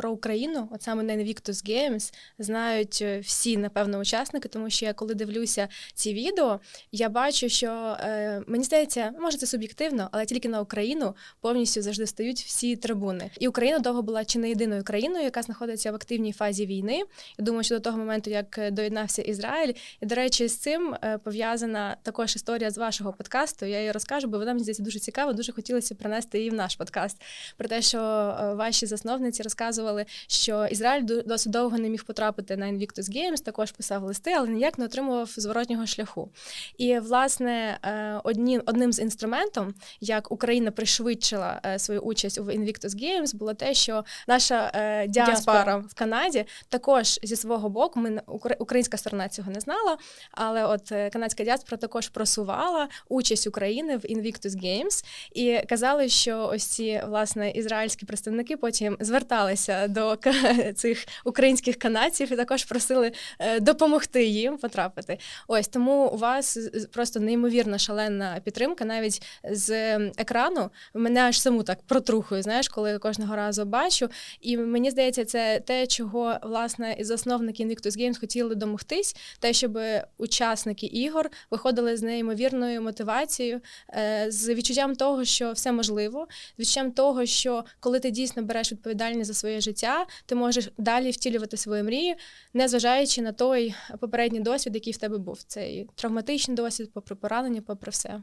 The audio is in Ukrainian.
про Україну, от саме на Invictus Games, знають е, всі, напевно, учасники, тому що я коли дивлюся ці відео, я бачу, що е, мені здається, може це суб'єктивно, але тільки на Україну повністю завжди стають всі трибуни. І Україна довго була чи не єдиною країною, яка знаходиться в активній фазі війни. Я думаю, що до того моменту, як е, доєднався Ізраїль, і до речі, з цим е, пов'язана також історія з вашого подкасту. Я її розкажу, бо вона мені здається дуже цікава. Дуже хотілося принести її в наш подкаст. Про те, що ваші засновниці розказували, що Ізраїль досить довго не міг потрапити на Invictus Games, також писав листи, але ніяк не отримував зворотнього шляху. І власне е, одні, одним з інструментом, як Україна пришвидшила е, свою участь у Invictus Games, було те, що наша е, діаспора в Канаді також зі свого боку, ми українська сторона цього не знала, але от канадська діаспора також просувала участь України в Invictus Games і казали, що ось ці власне ізраїльські представники потім зверталися до цих українських канадців і також просили е, допомогти їм потрапити. Ось тому у вас просто неймовірна шалена підтримка, навіть з екрану мене аж саму так протрухує, знаєш, коли кожного разу бачу. І мені здається, це те, чого власне і засновники Invictus Games хотіли домогтись, те, щоб учасники ігор виходили з неймовірною мотивацією, е, з відчуттям того, що все можливо, з відчуттям того, що коли ти дійсно береш відповідальність за життя, ти можеш далі втілювати свої мрії, незважаючи на той попередній досвід, який в тебе був. Цей травматичний досвід, попри поранення, попри все.